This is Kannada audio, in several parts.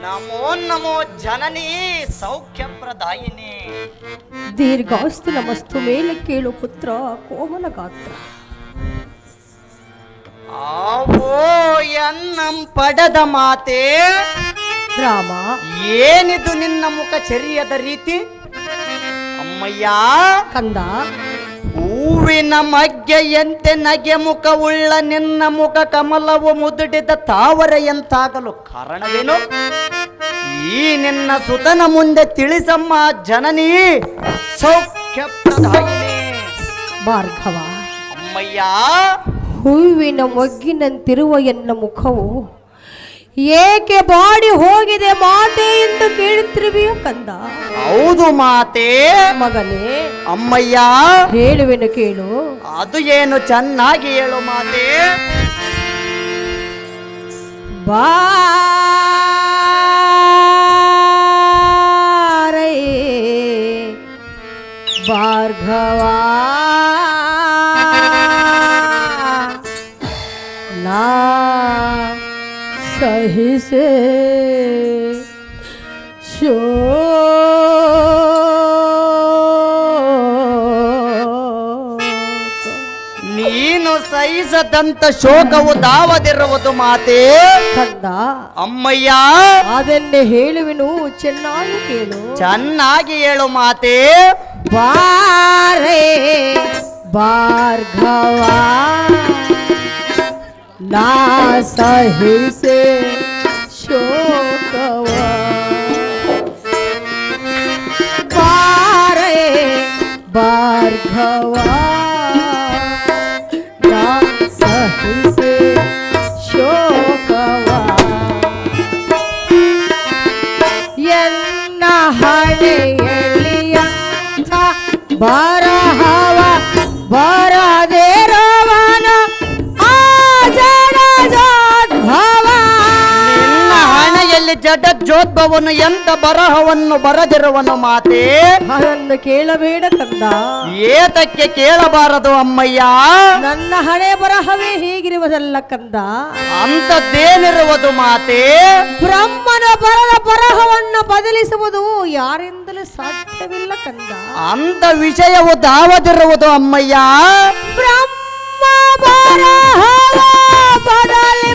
ನಮೋ ನಮೋ ಜನನಿ ಸೌಖ್ಯಪ್ರದಾಯಿನಿ. ದೀರ್ಘಾಸ್ತು ನಮಸ್ತು ಮೇಲೆ ಕೇಳು ಪುತ್ರ ಕೋಮಲ ಗಾತ್ರ. ಆವೋ ಎನ್ನಂ ಪಡದ ಮಾತೆ. ರಾಮ. ಏನಿದು ನಿನ್ನ ಮುಖ ಚರಿಯದ ರೀತಿ? ಅಮ್ಮಯ್ಯ. ಕಂದ. ಮಗ್ಗೆಯಂತೆ ನಗೆ ಮುಖವುಳ್ಳ ನಿನ್ನ ಮುಖ ಕಮಲವು ಮುದುಡಿದ ತಾವರೆಯಂತಾಗಲು ಕಾರಣವೇನು? ಈ ನಿನ್ನ ಸುತನ ಮುಂದೆ ತಿಳಿಸಮ್ಮ ಜನನಿ ಸೌಖ್ಯಪ್ರದಾಯಿನಿ. ಭಾರ್ಗವ ಅಮ್ಮಯ್ಯ. ಹೂವಿನ ಮೊಗ್ಗಿನಂತಿರುವ ಎನ್ನ ಮುಖವು ಏಕೆ ಬಾಡಿ ಹೋಗಿದೆ ಮಾತೆ ಎಂದು ಕೇಳುತ್ತಿರುವೆಯೋ ಕಂದ? ಹೌದು ಮಾತೆ. ಮಗನೇ ಅಮ್ಮಯ್ಯ. ಹೇಳುವೆನು ಕೇಳು. ಅದು ಏನು ಚೆನ್ನಾಗಿ ಹೇಳು ಮಾತೆ. ಬಾರೈ ಭಾರ್ಗವ. ಸಹಿಸೆ शो। ನೀನು ಸಹಿಸದಂತ ಶೋಕವು ದಾವದಿರುವುದು ಮಾತೆ? ಕಂದ. ಅಮ್ಮಯ್ಯ. ಅದನ್ನೇ ಹೇಳುವೆನು ಚೆನ್ನಾಗಿ ಕೇಳು. ಚೆನ್ನಾಗಿ ಹೇಳು ಮಾತೆ. ಬಾರೇ ಭಾರ್ಗವ ನಾ ಸಹಿಸೆ ಶೋಕವ ಬಾರೆ ಭಾರ್ಗವ ಹಣೆಯಲ್ಲಿ ಜಡಜ್ಜೋದ್ಭವನು ಎಂತ ಬರಹವನ್ನು ಬರದಿರುವನು ಮಾತೆ. ಅದನ್ನು ಕೇಳಬೇಡ ಕಂದ ಏತಕ್ಕೆ ಕೇಳಬಾರದು ಅಮ್ಮಯ್ಯ? ನನ್ನ ಹಣೆ ಬರಹವೇ ಹೀಗಿರುವುದಲ್ಲ ಕಂದ. ಅಂತದ್ದೇನಿರುವುದು ಮಾತೆ? ಬ್ರಹ್ಮನ ಬರದ ಬರಹವನ್ನು ಬದಲಿಸುವುದು ಯಾರಿಂದಲೂ ಸಾಧ್ಯವಿಲ್ಲ ಕಂದ. ಅಂತ ವಿಷಯವು ದಾವದಿರುವುದು ಅಮ್ಮಯ್ಯ. ಬ್ರಹ್ಮ ಬರಹವ ಬದಲಿ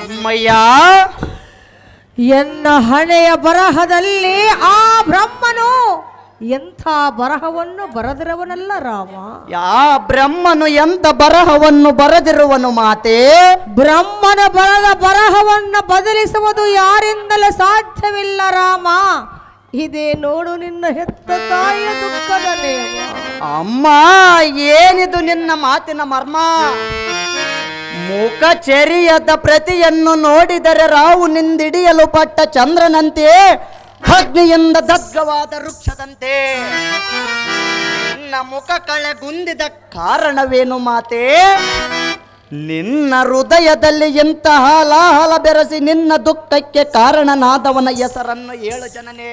ಅಮ್ಮಯ್ಯ ಎನ್ನ ಹಣೆಯ ಬರಹದಲ್ಲಿ ಆ ಬ್ರಹ್ಮನು ಎಂಥ ಬರಹವನ್ನು ಬರದಿರವನಲ್ಲ ರಾಮ? ಯಾ ಬ್ರಹ್ಮನು ಎಂಥ ಬರಹವನ್ನು ಬರದಿರುವನು ಮಾತೆ? ಬ್ರಹ್ಮನ ಬರದ ಬರಹವನ್ನು ಬದಲಿಸುವುದು ಯಾರಿಂದಲೇ ಸಾಧ್ಯವಿಲ್ಲ ರಾಮ. ಇದೇ ನೋಡು ನಿನ್ನ ಹೆತ್ತ ತಾಯಿಯ ದುಃಖದ ಅಮ್ಮ, ಏನಿದು ನಿನ್ನ ಮಾತಿನ ಮರ್ಮ? ಮುಖ ಚೆರಿಯದ ಪ್ರತಿಯನ್ನು ನೋಡಿದರೆ ರಾವು ನಿಂದಿಡಿಯಲು ಪಟ್ಟ ಚಂದ್ರನಂತೆ, ಅಗ್ನಿಯಿಂದ ದಗ್ಗವಾದ ವೃಕ್ಷದಂತೆ. ನಿನ್ನ ಮುಖ ಕಳೆಗುಂದಿದ ಕಾರಣವೇನು ಮಾತೆ? ನಿನ್ನ ಹೃದಯದಲ್ಲಿ ಎಂತಹ ಲಾಹಲ ಬೆರೆಸಿ ನಿನ್ನ ದುಃಖಕ್ಕೆ ಕಾರಣನಾದವನ ಹೆಸರನ್ನು ಏಳು ಜನನೇ.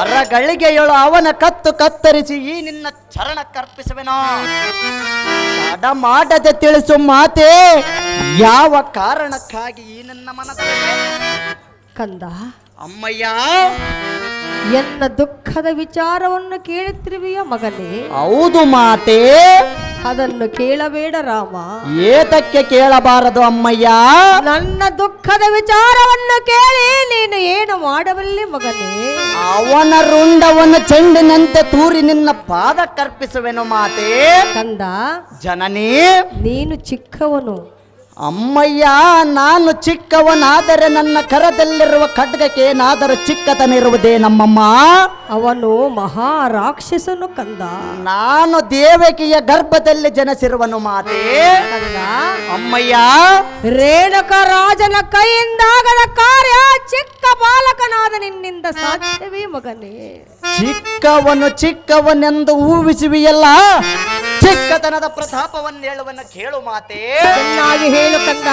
ಅರಗಳಿಗೆ ಏಳು, ಅವನ ಕತ್ತು ಕತ್ತರಿಸಿ ಈ ನಿನ್ನ ಚರಣ ಕರ್ಪಿಸುವೆನೋ. ಅಡ ಮಾಡದೆ ತಿಳಿಸು ಮಾತೆ. ಯಾವ ಕಾರಣಕ್ಕಾಗಿ ಈ ನನ್ನ ಮನಸ್ಸಿಗೆ ಕಂದ ಅಮ್ಮಯ್ಯ. ಎನ್ನ ದುಃಖದ ವಿಚಾರವನ್ನು ಕೇಳುತ್ತಿರುವೆಯ ಮಗನೇ? ಹೌದು ಮಾತೆ. ಅದನ್ನು ಕೇಳಬೇಡ ರಾಮ. ಏತಕ್ಕೆ ಕೇಳಬಾರದು ಅಮ್ಮಯ್ಯ? ನನ್ನ ದುಃಖದ ವಿಚಾರವನ್ನು ಕೇಳಿ ನೀನು ಏನು ಮಾಡಬಲ್ಲೆ ಮಗನೇ? ಅವನ ರುಂಡವನ್ನು ಚೆಂಡಿನಂತೆ ತೂರಿ ನಿನ್ನ ಪಾದ ಕರ್ಪಿಸುವೆನು ಮಾತೆ. ಕಂದ ಜನನೇ. ನೀನು ಚಿಕ್ಕವನು. ಅಮ್ಮಯ್ಯ ನಾನು ಚಿಕ್ಕವನಾದರೆ ನನ್ನ ಕರದಲ್ಲಿರುವ ಖಡ್ಗಕ್ಕೆ ಏನಾದರೂ ಚಿಕ್ಕತನಿರುವುದೇ ನಮ್ಮಮ್ಮ? ಅವನು ಮಹಾ ರಾಕ್ಷಸನು ಕಂದ. ನಾನು ದೇವಕಿಯ ಗರ್ಭದಲ್ಲಿ ಜನಸಿರುವನು ಮಾತೆ. ಕಂದ. ಅಮ್ಮಯ್ಯ. ರೇಣುಕ ರಾಜನ ಕೈಯಿಂದಾಗದ ಕಾರ್ಯ ಚಿಕ್ಕ ಬಾಲಕನಾದ ನಿನ್ನಿಂದ ಸಾಧ್ಯವೇ ಮಗನೇ. ಚಿಕ್ಕವನು ಚಿಕ್ಕವನೆಂದು ಊಹಿಸುವಿಯಲ್ಲ? ಚಿಕ್ಕತನದ ಪ್ರತಾಪವನ್ನು ಹೇಳುವನ್ನ ಕೇಳು ಮಾತೆ. ಚೆನ್ನಾಗಿ ಹೇಳು ಕಂದ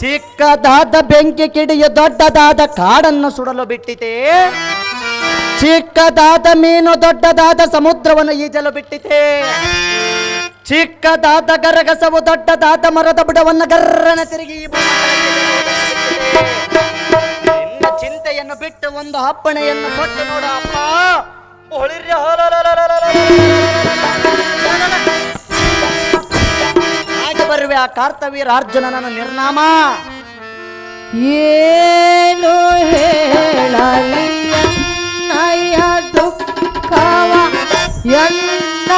ಚಿಕ್ಕದಾದ ಬೆಂಕಿ ಕಿಡಿಯ ದೊಡ್ಡದಾದ ಕಾಡನ್ನು ಸುಡಲು ಬಿಟ್ಟಿತೆ. ಚಿಕ್ಕದಾದ ಮೀನು ದೊಡ್ಡದಾದ ಸಮುದ್ರವನ್ನು ಈಜಲು ಬಿಟ್ಟಿತೆ. ಚಿಕ್ಕದಾದ ಗರಗಸವು ದೊಡ್ಡದಾದ ಮರದ ಬುಡವನ್ನು ಗರ್ರನ ತಿರುಗಿ ಚಿಂತೆಯನ್ನು ಬಿಟ್ಟು ಒಂದು ಅಪ್ಪಣೆಯನ್ನು ಕೊಟ್ಟು ನೋಡು ಅಪ್ಪ ಒಳಿರ್ಯ ಹಾಗೆ ಬರುವೆ ಆ ಕಾರ್ತವೀರ ಅರ್ಜುನನ ನಿರ್ನಾಮ ಏನು ಹೇಳಲಿ ನಯ ದುಃಖವ ಎನ್ನ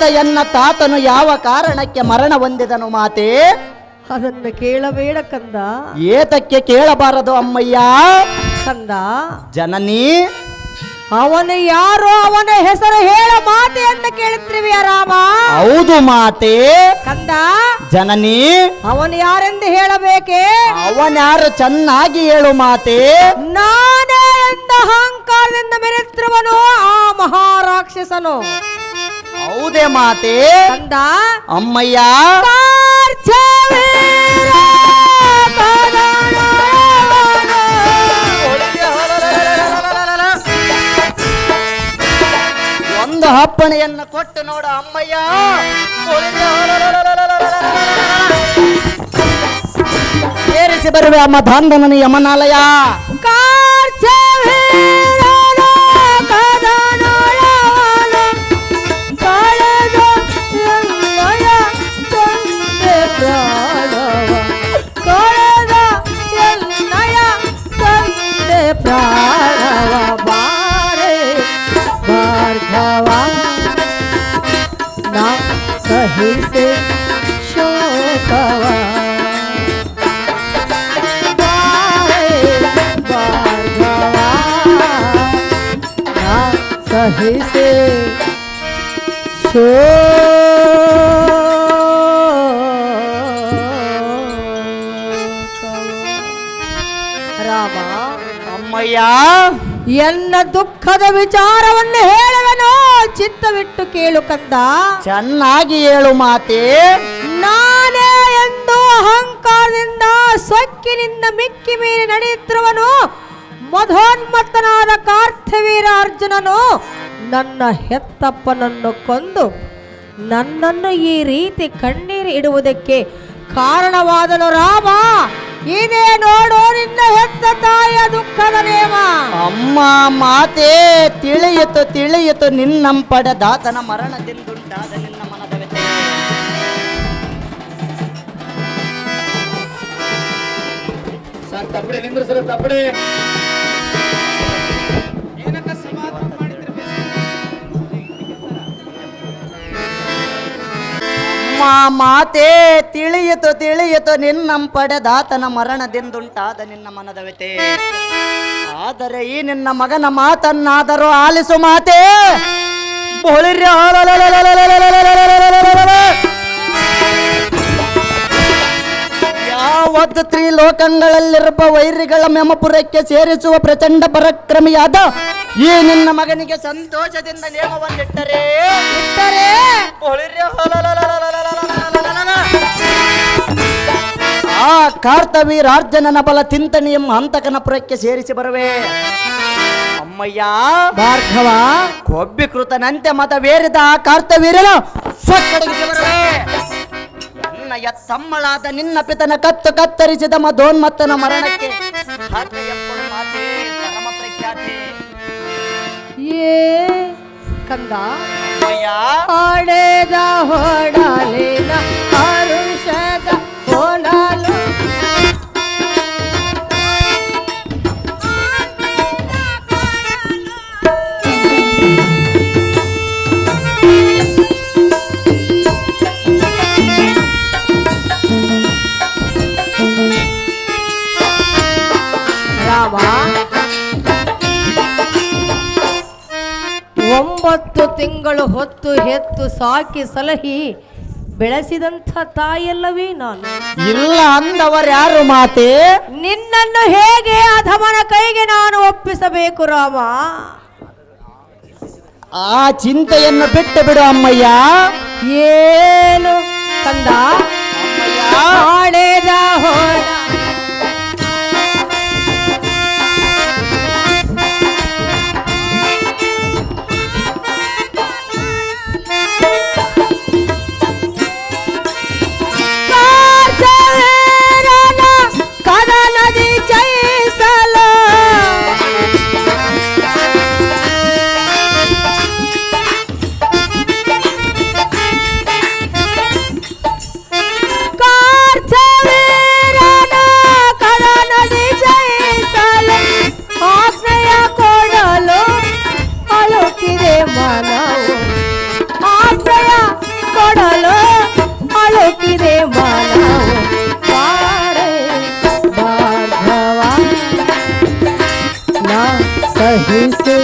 ತಂದೆಯಾದ ಎನ್ನ ತಾತನು ಯಾವ ಕಾರಣಕ್ಕೆ ಮರಣ ಹೊಂದಿದನು ಮಾತೆ? ಅದನ್ನು ಕೇಳಬೇಡ ಕಂದ. ಏತಕ್ಕೆ ಕೇಳಬಾರದು ಅಮ್ಮಯ್ಯ? ಕಂದ. ಜನನಿ? ಅವನು ಯಾರು ಅವನ ಹೆಸರು ಹೇಳ ಮಾತೆ ಅಂತ ಕೇಳಿದ್ರಿವಿ ರಾಮ? ಹೌದು ಮಾತೆ. ಕಂದ. ಜನನಿ? ಅವನು ಯಾರೆಂದು ಹೇಳಬೇಕೆ? ಅವನ್ಯಾರು ಚೆನ್ನಾಗಿ ಹೇಳು ಮಾತೆ. ನಾನೇ ಎಂದ ಅಹಂಕಾರದಿಂದ ಮೆರೆತಿರುವನು ಆ ಮಹಾರಾಕ್ಷಸನು. ಹೌದೇ ಮಾತೆ. ಕಂದ ಅಮ್ಮಯ್ಯ. ಕಾರ್ಚವೀರ ಕದನವನ. ಒಂದು ಅಪ್ಪಣೆಯನ್ನು ಕೊಟ್ಟು ನೋಡ ಅಮ್ಮಯ್ಯ. ಸೇರಿಸಿ ಬರುವೆ ಅಮ್ಮ ದಾಂಧನನ ಯಮನಾಲಯ. ಕಾರ್ಚವೀರನ ಸಹಿಸೆ ಸೋ ರಾಮ ಅಮ್ಮಯ್ಯ. ಎನ್ನ ದುಃಖದ ವಿಚಾರವನ್ನು ಹೇಳುವೆನೋ ಚಿತ್ತವಿಟ್ಟು ಕೇಳು ಕಂದ. ಚೆನ್ನಾಗಿ ಹೇಳು ಮಾತೆ. ನಾನೇ ಎಂದು ಅಹಂಕಾರದಿಂದ ಸೊಕ್ಕಿನಿಂದ ಮಿಕ್ಕಿ ಮೀರಿ ನಡೆಯುತ್ತಿರುವನು ಮಧೋನ್ಮತ್ತನಾದ ಕಾರ್ಥವೀರ ಅರ್ಜುನನು. ನನ್ನ ಹೆತ್ತಪ್ಪನನ್ನು ಕೊಂದು ನನ್ನನ್ನು ಈ ರೀತಿ ಕಣ್ಣೀರು ಇಡುವುದಕ್ಕೆ ಕಾರಣವಾದನು ರಾಮ. ಇದೇ ನೋಡು ನಿನ್ನ ಹೆತ್ತ ತಾಯ ದುಃಖದ ನೇಮ. ಅಮ್ಮ ಮಾತೆ ತಿಳಿಯಿತು ತಿಳಿಯಿತು ನಿನ್ನಂಪಡೆದಾತನ ಮರಣದಿಂದುಂಟಾದ ನಿನ್ನ ಮನದ ವ್ಯಥೆ ಸರ್ ತಪ್ಪಡೆ ನಿಂದ್ರು ಸರ್ ತಪ್ಪಡೆ. ಅಮ್ಮ ಮಾತೆ ತಿಳಿಯಿತು ತಿಳಿಯಿತು. ನಿನ್ನಂಪಡೆದಾತನ ಮರಣದಿಂದುಂಟಾದ ನಿನ್ನ ಮನದ ವ್ಯಥೆ ಆದರೆ ಈ ನಿನ್ನ ಮಗನ ಮಾತನ್ನಾದರೂ ಆಲಿಸು ಮಾತೆ. ಯಾವತ್ತು ತ್ರಿಲೋಕಗಳಲ್ಲಿರುವ ವೈರಿಗಳ ಮೆಮಪುರಕ್ಕೆ ಸೇರಿಸುವ ಪ್ರಚಂಡ ಪರಾಕ್ರಮಿಯಾದ ಈ ನಿನ್ನ ಮಗನಿಗೆ ಸಂತೋಷದಿಂದ ನೇಮವನ್ನಿಟ್ಟರೆ? ಇಟ್ಟರೆ? ಆ ಕಾರ್ತವೀರಾರ್ಜನನ ಬಲ ತಿಂತಣಿ ಎಂಬ ಹಂತಕನ ಪುರಕ್ಕೆ ಸೇರಿಸಿ ಬರುವೆ ಅಮ್ಮಯ್ಯ ಭಾರ್ಗವ ಕೊಬ್ಬಿಕೃತನಂತೆ ಮತವೇರಿದ ಆ ಕಾರ್ತವೀರನು ಬರುವೆ ನನ್ನ ತಮ್ಮಳಾದ ನಿನ್ನ ಪಿತನ ಕತ್ತು ಕತ್ತರಿಸಿದ ಮಧೋನ್ಮತ್ತನ ಮರಣಕ್ಕೆ ಏ ಕಂದ ಅಯ್ಯ. ಹೊಡಲೇ ಹೊತ್ತು ಸಾಕಿ ಸಲಹಿ ಬೆಳೆಸಿದಂಥ ತಾಯಿಯಲ್ಲವೇ ನಾನು. ಇಲ್ಲ ಅಂದವರ್ಯಾರು ಮಾತೆ? ನಿನ್ನನ್ನು ಹೇಗೆ ಅಧಮನ ಕೈಗೆ ನಾನು ಒಪ್ಪಿಸಬೇಕು ರಾಮ? ಆ ಚಿಂತೆಯನ್ನು ಬಿಟ್ಟು ಬಿಡು ಅಮ್ಮಯ್ಯ. ಏನು ಕಂದ? ಅಮ್ಮಯ್ಯ. ಆಡೆದ ಹೊಡ ಸಹಿಸು